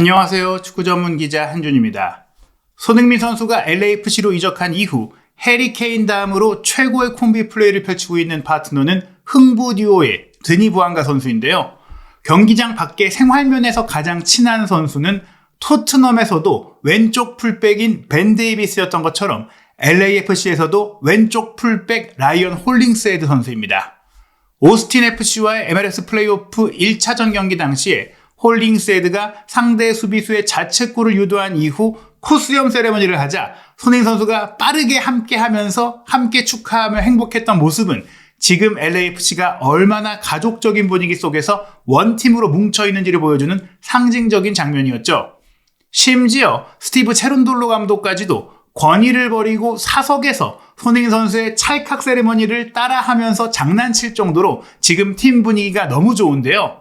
안녕하세요. 축구 전문 기자 한준입니다. 손흥민 선수가 LAFC로 이적한 이후 해리 케인 다음으로 최고의 콤비 플레이를 펼치고 있는 파트너는 흥부 듀오의 드니 부안가 선수인데요. 경기장 밖의 생활면에서 가장 친한 선수는 토트넘에서도 왼쪽 풀백인 벤 데이비스였던 것처럼 LAFC에서도 왼쪽 풀백 라이언 홀링스헤드 선수입니다. 오스틴 FC와의 MLS 플레이오프 1차전 경기 당시에 홀링스헤드가 상대 수비수의 자책골을 유도한 이후 코스염 세레머니를 하자 손흥민 선수가 빠르게 함께 하면서 함께 축하하며 행복했던 모습은 지금 LAFC가 얼마나 가족적인 분위기 속에서 원팀으로 뭉쳐 있는지를 보여주는 상징적인 장면이었죠. 심지어 스티브 체룬돌로 감독까지도 권위를 버리고 사석에서 손흥민 선수의 찰칵 세레머니를 따라하면서 장난칠 정도로 지금 팀 분위기가 너무 좋은데요.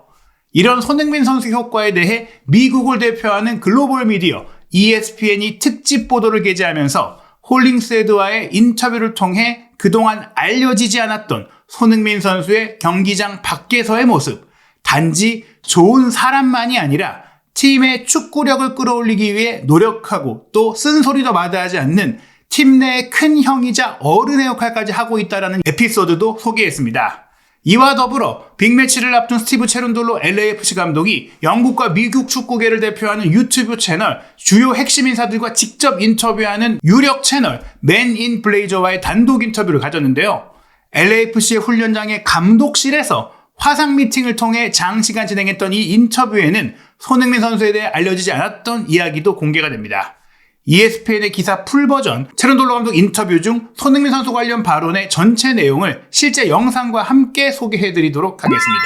이런 손흥민 선수 효과에 대해 미국을 대표하는 글로벌 미디어 ESPN이 특집 보도를 게재하면서 홀링스헤드와의 인터뷰를 통해 그동안 알려지지 않았던 손흥민 선수의 경기장 밖에서의 모습, 단지 좋은 사람만이 아니라 팀의 축구력을 끌어올리기 위해 노력하고 또 쓴소리도 마다하지 않는 팀 내의 큰 형이자 어른의 역할까지 하고 있다는 에피소드도 소개했습니다. 이와 더불어 빅매치를 앞둔 스티브 체룬돌로 LAFC 감독이 영국과 미국 축구계를 대표하는 유튜브 채널 주요 핵심 인사들과 직접 인터뷰하는 유력 채널 맨인 블레이저와의 단독 인터뷰를 가졌는데요. LAFC의 훈련장의 감독실에서 화상 미팅을 통해 장시간 진행했던 이 인터뷰에는 손흥민 선수에 대해 알려지지 않았던 이야기도 공개가 됩니다. ESPN의 기사 풀버전 체른돌로 감독 인터뷰 중 손흥민 선수 관련 발언의 전체 내용을 실제 영상과 함께 소개해드리도록 하겠습니다.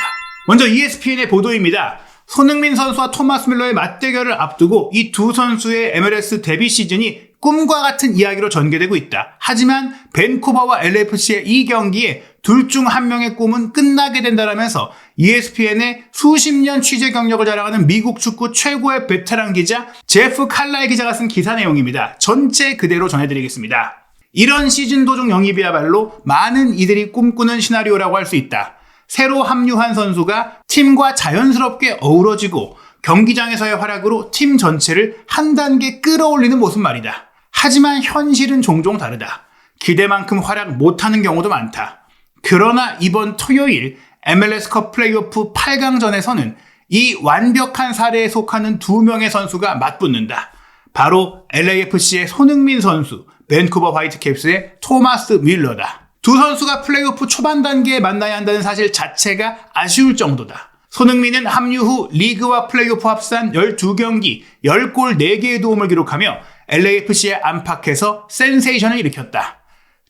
먼저 ESPN의 보도입니다. 손흥민 선수와 토마스 밀러의 맞대결을 앞두고 이 두 선수의 MLS 데뷔 시즌이 꿈과 같은 이야기로 전개되고 있다. 하지만 벤쿠버와 LFC의 이 경기에 둘 중 한 명의 꿈은 끝나게 된다라면서 ESPN의 수십 년 취재 경력을 자랑하는 미국 축구 최고의 베테랑 기자 제프 칼라의 기자가 쓴 기사 내용입니다. 전체 그대로 전해드리겠습니다. 이런 시즌 도중 영입이야말로 많은 이들이 꿈꾸는 시나리오라고 할 수 있다. 새로 합류한 선수가 팀과 자연스럽게 어우러지고 경기장에서의 활약으로 팀 전체를 한 단계 끌어올리는 모습 말이다. 하지만 현실은 종종 다르다. 기대만큼 활약 못하는 경우도 많다. 그러나 이번 토요일 MLS컵 플레이오프 8강전에서는 이 완벽한 사례에 속하는 두 명의 선수가 맞붙는다. 바로 LAFC의 손흥민 선수, 밴쿠버 화이트캡스의 토마스 밀러다. 두 선수가 플레이오프 초반 단계에 만나야 한다는 사실 자체가 아쉬울 정도다. 손흥민은 합류 후 리그와 플레이오프 합산 12경기, 10골 4개의 도움을 기록하며 LAFC의 안팎에서 센세이션을 일으켰다.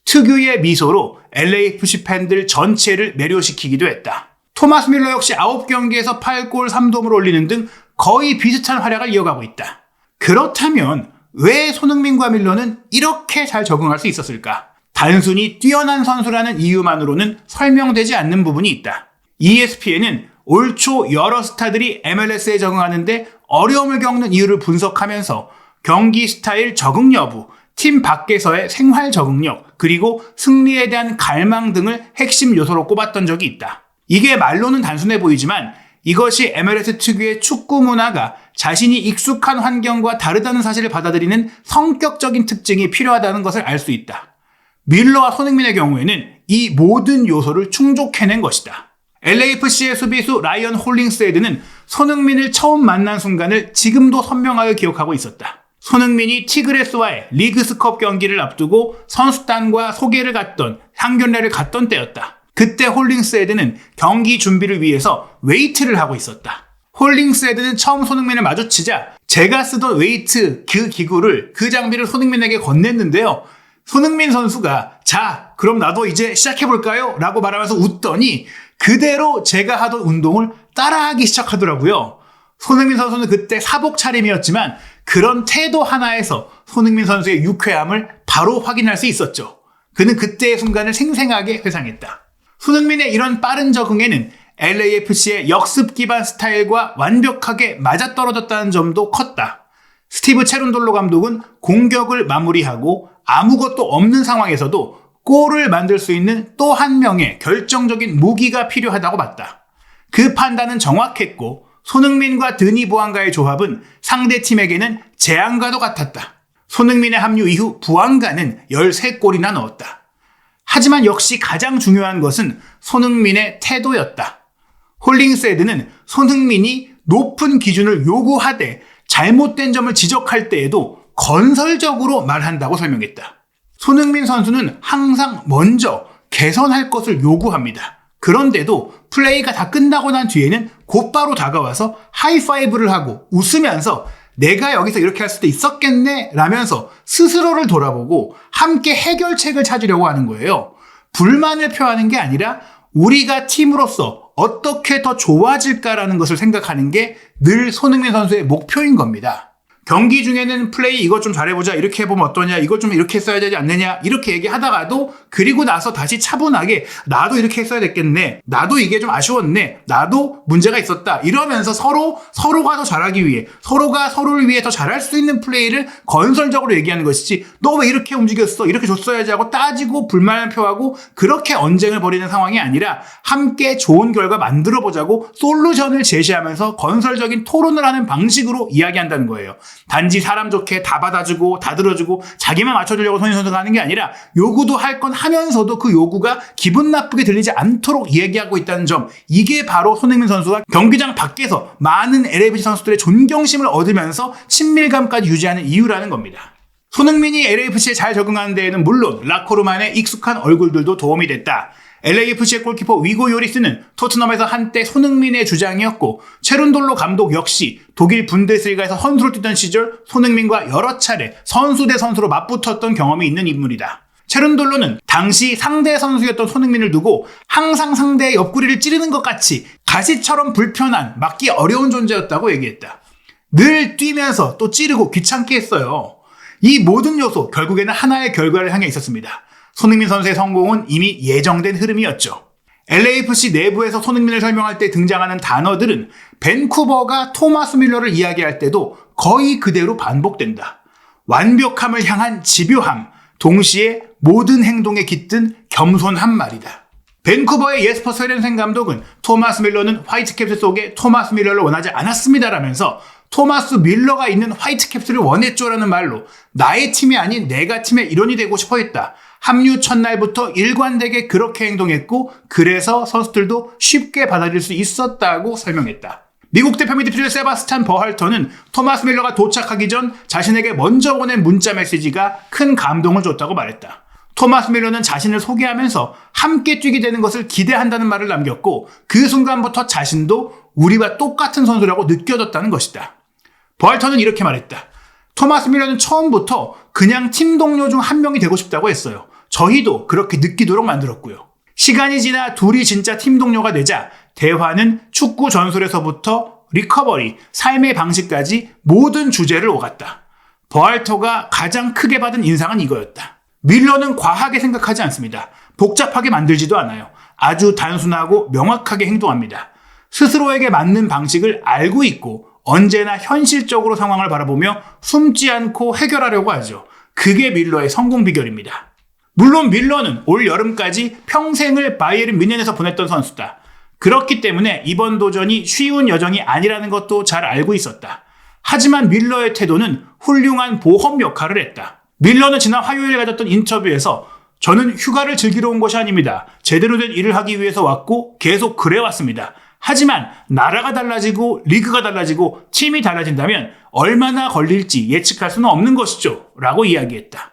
특유의 미소로 LAFC 팬들 전체를 매료시키기도 했다. 토마스 밀러 역시 9경기에서 8골 3도움을 올리는 등 거의 비슷한 활약을 이어가고 있다. 그렇다면 왜 손흥민과 밀러는 이렇게 잘 적응할 수 있었을까? 단순히 뛰어난 선수라는 이유만으로는 설명되지 않는 부분이 있다. ESPN은 올 초 여러 스타들이 MLS에 적응하는데 어려움을 겪는 이유를 분석하면서 경기 스타일 적응 여부, 팀 밖에서의 생활 적응력, 그리고 승리에 대한 갈망 등을 핵심 요소로 꼽았던 적이 있다. 이게 말로는 단순해 보이지만 이것이 MLS 특유의 축구 문화가 자신이 익숙한 환경과 다르다는 사실을 받아들이는 성격적인 특징이 필요하다는 것을 알 수 있다. 밀러와 손흥민의 경우에는 이 모든 요소를 충족해낸 것이다. LAFC의 수비수 라이언 홀링스헤드는 손흥민을 처음 만난 순간을 지금도 선명하게 기억하고 있었다. 손흥민이 티그레스와의 리그스컵 경기를 앞두고 선수단과 소개를 갔던 상견례를 갔던 때였다. 그때 홀링스헤드는 경기 준비를 위해서 웨이트를 하고 있었다. 홀링스헤드는 처음 손흥민을 마주치자 제가 쓰던 웨이트 그 기구를 그 장비를 손흥민에게 건넸는데요. 손흥민 선수가 자 그럼 나도 이제 시작해볼까요? 라고 말하면서 웃더니 그대로 제가 하던 운동을 따라하기 시작하더라고요. 손흥민 선수는 그때 사복 차림이었지만 그런 태도 하나에서 손흥민 선수의 유쾌함을 바로 확인할 수 있었죠. 그는 그때의 순간을 생생하게 회상했다. 손흥민의 이런 빠른 적응에는 LAFC의 역습 기반 스타일과 완벽하게 맞아떨어졌다는 점도 컸다. 스티브 체룬돌로 감독은 공격을 마무리하고 아무것도 없는 상황에서도 골을 만들 수 있는 또 한 명의 결정적인 무기가 필요하다고 봤다. 그 판단은 정확했고 손흥민과 드니 부안가의 조합은 상대 팀에게는 재앙과도 같았다. 손흥민의 합류 이후 부안가는 13골이나 넣었다. 하지만 역시 가장 중요한 것은 손흥민의 태도였다. 홀링스헤드는 손흥민이 높은 기준을 요구하되 잘못된 점을 지적할 때에도 건설적으로 말한다고 설명했다. 손흥민 선수는 항상 먼저 개선할 것을 요구합니다. 그런데도 플레이가 다 끝나고 난 뒤에는 곧바로 다가와서 하이파이브를 하고 웃으면서 내가 여기서 이렇게 할 수도 있었겠네 라면서 스스로를 돌아보고 함께 해결책을 찾으려고 하는 거예요. 불만을 표하는 게 아니라 우리가 팀으로서 어떻게 더 좋아질까라는 것을 생각하는 게 늘 손흥민 선수의 목표인 겁니다. 경기 중에는 플레이 이것 좀 잘해보자 이렇게 해보면 어떠냐 이것 좀 이렇게 했어야 되지 않느냐 이렇게 얘기하다가도 그리고 나서 다시 차분하게 나도 이렇게 했어야 됐겠네 나도 이게 좀 아쉬웠네 나도 문제가 있었다 이러면서 서로 서로가 더 잘하기 위해 서로가 서로를 위해 더 잘할 수 있는 플레이를 건설적으로 얘기하는 것이지 너 왜 이렇게 움직였어 이렇게 줬어야지 하고 따지고 불만을 표하고 그렇게 언쟁을 벌이는 상황이 아니라 함께 좋은 결과 만들어 보자고 솔루션을 제시하면서 건설적인 토론을 하는 방식으로 이야기한다는 거예요. 단지 사람 좋게 다 받아주고 다 들어주고 자기만 맞춰주려고 손희 선수가 하는 게 아니라 요구도 할 건 하면서도 그 요구가 기분 나쁘게 들리지 않도록 얘기하고 있다는 점 이게 바로 손흥민 선수가 경기장 밖에서 많은 LAFC 선수들의 존경심을 얻으면서 친밀감까지 유지하는 이유라는 겁니다. 손흥민이 LAFC에 잘 적응하는 데에는 물론 라코르만의 익숙한 얼굴들도 도움이 됐다. LAFC의 골키퍼 위고 요리스는 토트넘에서 한때 손흥민의 주장이었고 체룬돌로 감독 역시 독일 분데스리가에서 선수를 뛰던 시절 손흥민과 여러 차례 선수 대 선수로 맞붙었던 경험이 있는 인물이다. 체룬돌로는 당시 상대 선수였던 손흥민을 두고 항상 상대의 옆구리를 찌르는 것 같이 가시처럼 불편한 막기 어려운 존재였다고 얘기했다. 늘 뛰면서 또 찌르고 귀찮게 했어요. 이 모든 요소 결국에는 하나의 결과를 향해 있었습니다. 손흥민 선수의 성공은 이미 예정된 흐름이었죠. LAFC 내부에서 손흥민을 설명할 때 등장하는 단어들은 벤쿠버가 토마스 밀러를 이야기할 때도 거의 그대로 반복된다. 완벽함을 향한 집요함, 동시에 모든 행동에 깃든 겸손한 말이다. 벤쿠버의 예스퍼 서렌생 감독은 토마스 밀러는 화이트캡스 속에 토마스 밀러를 원하지 않았습니다라면서 토마스 밀러가 있는 화이트캡스를 원했죠라는 말로 나의 팀이 아닌 내가 팀의 일원이 되고 싶어 했다. 합류 첫날부터 일관되게 그렇게 행동했고 그래서 선수들도 쉽게 받아들일 수 있었다고 설명했다. 미국 대표 미드필더 세바스찬 버할터는 토마스 밀러가 도착하기 전 자신에게 먼저 보낸 문자 메시지가 큰 감동을 줬다고 말했다. 토마스 밀러는 자신을 소개하면서 함께 뛰게 되는 것을 기대한다는 말을 남겼고 그 순간부터 자신도 우리와 똑같은 선수라고 느껴졌다는 것이다. 버할터는 이렇게 말했다. 토마스 밀러는 처음부터 그냥 팀 동료 중 한 명이 되고 싶다고 했어요. 저희도 그렇게 느끼도록 만들었고요. 시간이 지나 둘이 진짜 팀 동료가 되자 대화는 축구 전술에서부터 리커버리, 삶의 방식까지 모든 주제를 오갔다. 버알터가 가장 크게 받은 인상은 이거였다. 밀러는 과하게 생각하지 않습니다. 복잡하게 만들지도 않아요. 아주 단순하고 명확하게 행동합니다. 스스로에게 맞는 방식을 알고 있고 언제나 현실적으로 상황을 바라보며 숨지 않고 해결하려고 하죠. 그게 밀러의 성공 비결입니다. 물론 밀러는 올 여름까지 평생을 바이에른 뮌헨에서 보냈던 선수다. 그렇기 때문에 이번 도전이 쉬운 여정이 아니라는 것도 잘 알고 있었다. 하지만 밀러의 태도는 훌륭한 보험 역할을 했다. 밀러는 지난 화요일 가졌던 인터뷰에서 저는 휴가를 즐기러 온 것이 아닙니다. 제대로 된 일을 하기 위해서 왔고 계속 그래 왔습니다. 하지만 나라가 달라지고 리그가 달라지고 팀이 달라진다면 얼마나 걸릴지 예측할 수는 없는 것이죠. 라고 이야기했다.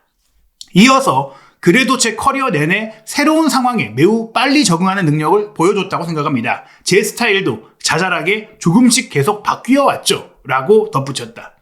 이어서 그래도 제 커리어 내내 새로운 상황에 매우 빨리 적응하는 능력을 보여줬다고 생각합니다. 제 스타일도 자잘하게 조금씩 계속 바뀌어 왔죠. 라고 덧붙였다.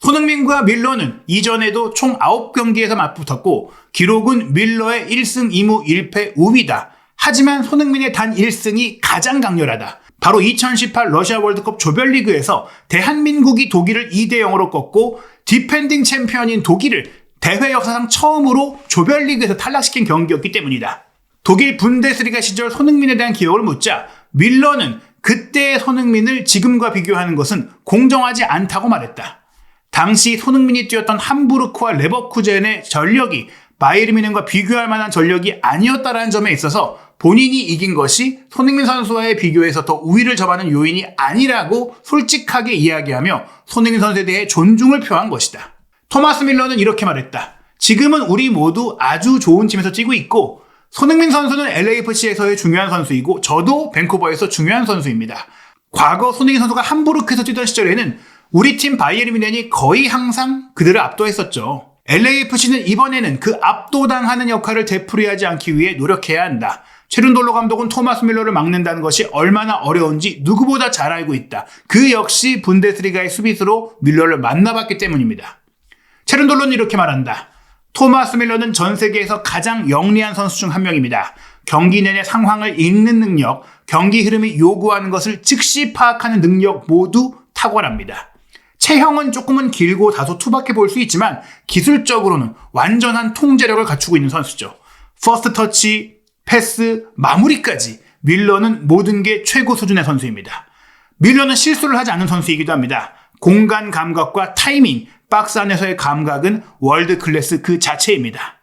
손흥민과 밀러는 이전에도 총 9경기에서 맞붙었고 기록은 밀러의 1승 2무 1패 우위다. 하지만 손흥민의 단 1승이 가장 강렬하다. 바로 2018 러시아 월드컵 조별리그에서 대한민국이 독일을 2대 0으로 꺾고 디펜딩 챔피언인 독일을 대회 역사상 처음으로 조별리그에서 탈락시킨 경기였기 때문이다. 독일 분데스리가 시절 손흥민에 대한 기억을 묻자 밀러는 그때의 손흥민을 지금과 비교하는 것은 공정하지 않다고 말했다. 당시 손흥민이 뛰었던 함부르크와 레버쿠젠의 전력이 뮌헨과 비교할 만한 전력이 아니었다라는 점에 있어서 본인이 이긴 것이 손흥민 선수와의 비교에서 더 우위를 점하는 요인이 아니라고 솔직하게 이야기하며 손흥민 선수에 대해 존중을 표한 것이다. 토마스 밀러는 이렇게 말했다. 지금은 우리 모두 아주 좋은 팀에서 뛰고 있고 손흥민 선수는 LAFC에서의 중요한 선수이고 저도 밴쿠버에서 중요한 선수입니다. 과거 손흥민 선수가 함부르크에서 뛰던 시절에는 우리 팀 바이에른 뮌헨이 거의 항상 그들을 압도했었죠. LAFC는 이번에는 그 압도당하는 역할을 되풀이하지 않기 위해 노력해야 한다. 체룬돌로 감독은 토마스 밀러를 막는다는 것이 얼마나 어려운지 누구보다 잘 알고 있다. 그 역시 분데스리가의 수비수로 밀러를 만나봤기 때문입니다. 체룬돌로는 이렇게 말한다. 토마스 밀러는 전 세계에서 가장 영리한 선수 중 한 명입니다. 경기 내내 상황을 읽는 능력, 경기 흐름이 요구하는 것을 즉시 파악하는 능력 모두 탁월합니다. 체형은 조금은 길고 다소 투박해 보일 수 있지만 기술적으로는 완전한 통제력을 갖추고 있는 선수죠. 퍼스트 터치, 패스, 마무리까지 밀러는 모든 게 최고 수준의 선수입니다. 밀러는 실수를 하지 않는 선수이기도 합니다. 공간 감각과 타이밍, 박스 안에서의 감각은 월드 클래스 그 자체입니다.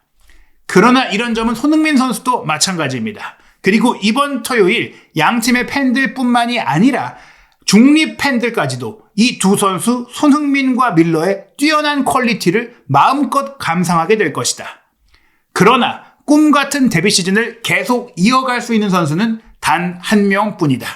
그러나 이런 점은 손흥민 선수도 마찬가지입니다. 그리고 이번 토요일 양 팀의 팬들뿐만이 아니라 중립 팬들까지도 이 두 선수 손흥민과 밀러의 뛰어난 퀄리티를 마음껏 감상하게 될 것이다. 그러나 꿈 같은 데뷔 시즌을 계속 이어갈 수 있는 선수는 단 한 명뿐이다.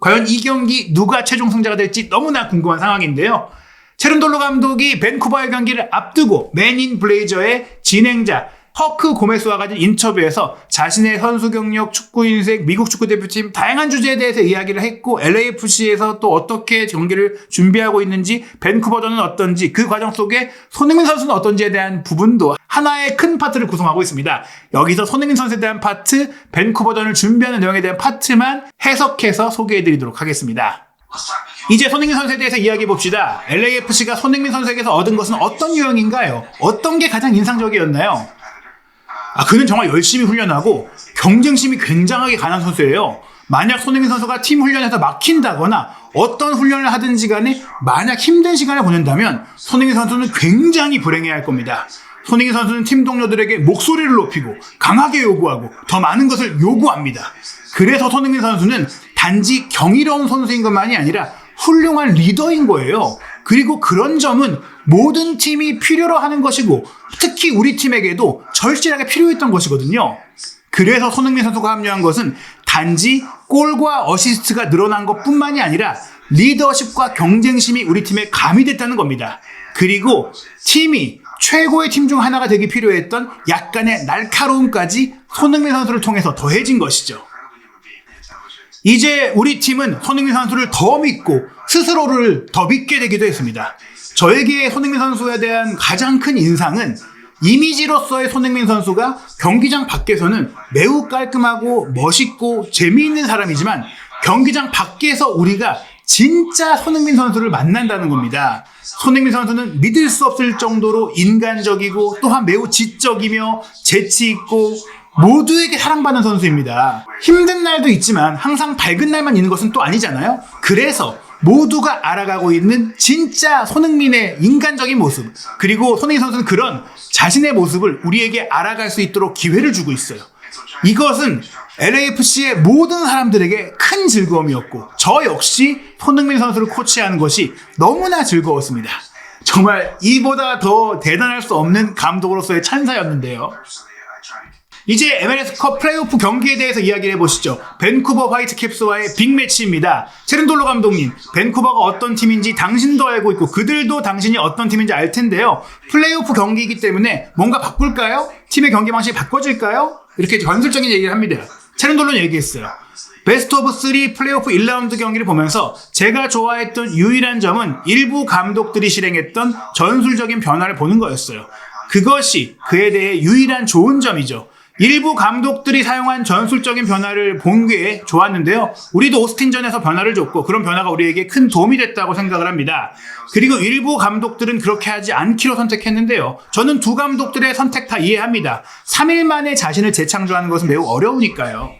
과연 이 경기 누가 최종 승자가 될지 너무나 궁금한 상황인데요. 체른돌로 감독이 밴쿠버의 경기를 앞두고 맨인 블레이저의 진행자 허크 고메스와 가진 인터뷰에서 자신의 선수 경력, 축구 인생, 미국 축구 대표팀 다양한 주제에 대해서 이야기를 했고 LAFC에서 또 어떻게 경기를 준비하고 있는지 밴쿠버전은 어떤지 그 과정 속에 손흥민 선수는 어떤지에 대한 부분도 하나의 큰 파트를 구성하고 있습니다. 여기서 손흥민 선수에 대한 파트, 밴쿠버전을 준비하는 내용에 대한 파트만 해석해서 소개해드리도록 하겠습니다. 이제 손흥민 선수에 대해서 이야기해 봅시다. LAFC가 손흥민 선수에게서 얻은 것은 어떤 유형인가요? 어떤 게 가장 인상적이었나요? 아, 그는 정말 열심히 훈련하고 경쟁심이 굉장하게 강한 선수예요. 만약 손흥민 선수가 팀 훈련에서 막힌다거나 어떤 훈련을 하든지 간에 만약 힘든 시간을 보낸다면 손흥민 선수는 굉장히 불행해할 겁니다. 손흥민 선수는 팀 동료들에게 목소리를 높이고 강하게 요구하고 더 많은 것을 요구합니다. 그래서 손흥민 선수는 단지 경이로운 선수인 것만이 아니라 훌륭한 리더인 거예요. 그리고 그런 점은 모든 팀이 필요로 하는 것이고 특히 우리 팀에게도 절실하게 필요했던 것이거든요. 그래서 손흥민 선수가 합류한 것은 단지 골과 어시스트가 늘어난 것 뿐만이 아니라 리더십과 경쟁심이 우리 팀에 가미됐다는 겁니다. 그리고 팀이 최고의 팀 중 하나가 되기 필요했던 약간의 날카로움까지 손흥민 선수를 통해서 더해진 것이죠. 이제 우리 팀은 손흥민 선수를 더 믿고 스스로를 더 믿게 되기도 했습니다. 저에게 손흥민 선수에 대한 가장 큰 인상은 이미지로서의 손흥민 선수가 경기장 밖에서는 매우 깔끔하고 멋있고 재미있는 사람이지만 경기장 밖에서 우리가 진짜 손흥민 선수를 만난다는 겁니다. 손흥민 선수는 믿을 수 없을 정도로 인간적이고 또한 매우 지적이며 재치 있고 모두에게 사랑받는 선수입니다. 힘든 날도 있지만 항상 밝은 날만 있는 것은 또 아니잖아요. 그래서 모두가 알아가고 있는 진짜 손흥민의 인간적인 모습 그리고 손흥민 선수는 그런 자신의 모습을 우리에게 알아갈 수 있도록 기회를 주고 있어요. 이것은 LAFC의 모든 사람들에게 큰 즐거움이었고 저 역시 손흥민 선수를 코치하는 것이 너무나 즐거웠습니다. 정말 이보다 더 대단할 수 없는 감독으로서의 찬사였는데요. 이제 MLS컵 플레이오프 경기에 대해서 이야기를 해보시죠. 밴쿠버 화이트캡스와의 빅매치입니다. 체른돌로 감독님, 밴쿠버가 어떤 팀인지 당신도 알고 있고 그들도 당신이 어떤 팀인지 알 텐데요. 플레이오프 경기이기 때문에 뭔가 바꿀까요? 팀의 경기 방식이 바꿔질까요? 이렇게 전술적인 얘기를 합니다. 체른돌로는 얘기했어요. 베스트 오브 3 플레이오프 1라운드 경기를 보면서 제가 좋아했던 유일한 점은 일부 감독들이 실행했던 전술적인 변화를 보는 거였어요. 그것이 그에 대해 유일한 좋은 점이죠. 일부 감독들이 사용한 전술적인 변화를 본 게 좋았는데요. 우리도 오스틴전에서 변화를 줬고 그런 변화가 우리에게 큰 도움이 됐다고 생각을 합니다. 그리고 일부 감독들은 그렇게 하지 않기로 선택했는데요. 저는 두 감독들의 선택 다 이해합니다. 3일 만에 자신을 재창조하는 것은 매우 어려우니까요.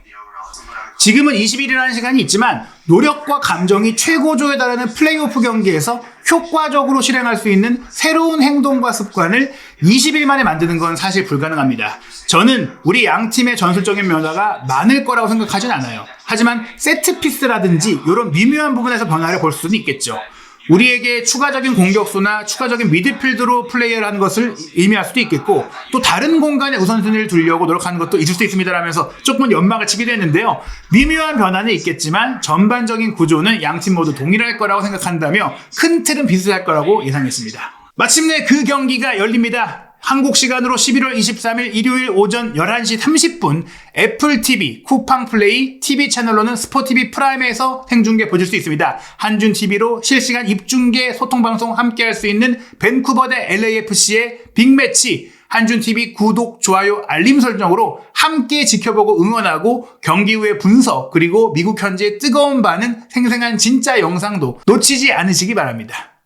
지금은 21이라는 시간이 있지만 노력과 감정이 최고조에 달하는 플레이오프 경기에서 효과적으로 실행할 수 있는 새로운 행동과 습관을 20일 만에 만드는 건 사실 불가능합니다. 저는 우리 양 팀의 전술적인 변화가 많을 거라고 생각하진 않아요. 하지만 세트피스라든지 이런 미묘한 부분에서 변화를 볼 수는 있겠죠. 우리에게 추가적인 공격수나 추가적인 미드필드로 플레이를 하는 것을 의미할 수도 있겠고 또 다른 공간에 우선순위를 두려고 노력하는 것도 있을 수 있습니다라면서 조금은 연막을 치기도 했는데요. 미묘한 변화는 있겠지만 전반적인 구조는 양팀 모두 동일할 거라고 생각한다며 큰 틀은 비슷할 거라고 예상했습니다. 마침내 그 경기가 열립니다. 한국 시간으로 11월 23일 일요일 오전 11시 30분 애플 TV, 쿠팡 플레이, TV 채널로는 스포티비 프라임에서 생중계 보실 수 있습니다. 한준 TV로 실시간 입중계 소통 방송 함께 할 수 있는 밴쿠버 대 LAFC의 빅매치 한준 TV 구독, 좋아요, 알림 설정으로 함께 지켜보고 응원하고 경기 후의 분석 그리고 미국 현지의 뜨거운 반응 생생한 진짜 영상도 놓치지 않으시기 바랍니다.